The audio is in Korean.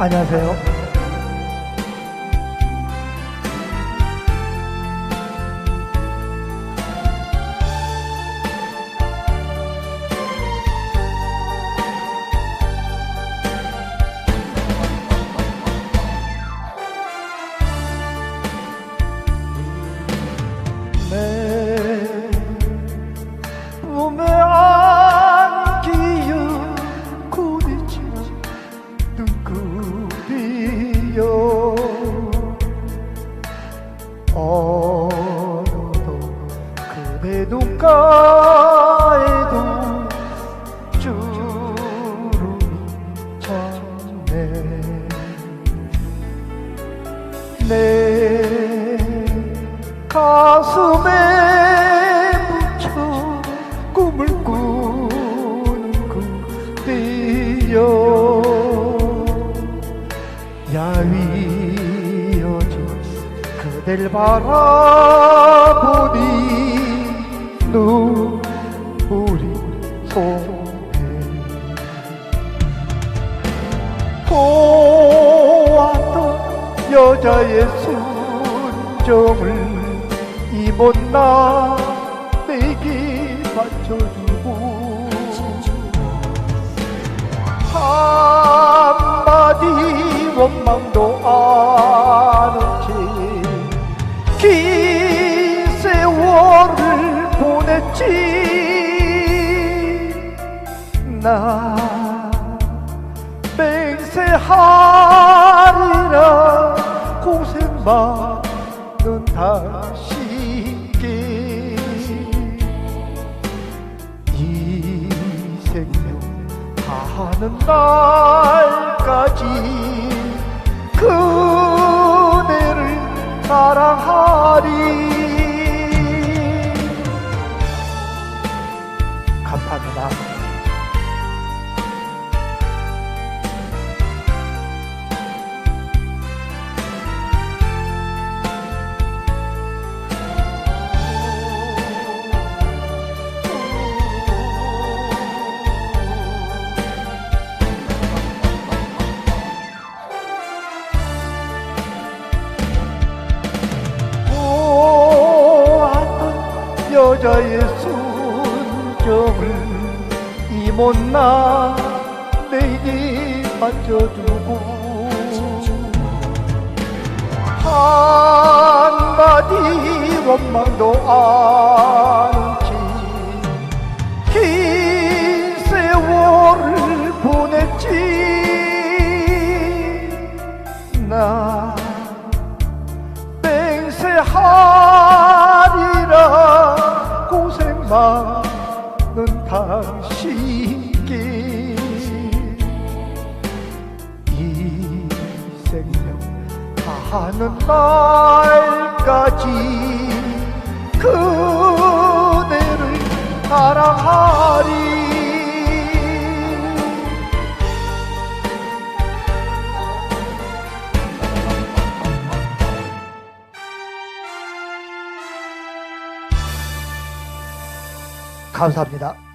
안녕하세요. 그대 눈가에도 주름이 찼네 내 가슴에 묻혀 꿈을 꾸는 그대여 야위어진 그댈 바라 보았던 여자의 순정을 이 못나 내게 바쳐주고 한마디 원망도 안 한채 긴 세월을 보냈지. 나 맹세하리라. 고생 많은 당신께 이 생명 다하는 날까지 그대를 사랑하리. 감사합니다. 여자의 순정을 이 못나 내게 맞춰주고 한마디 원망도 안 많은 당신께 이 생명 다하는 날까지 감사합니다.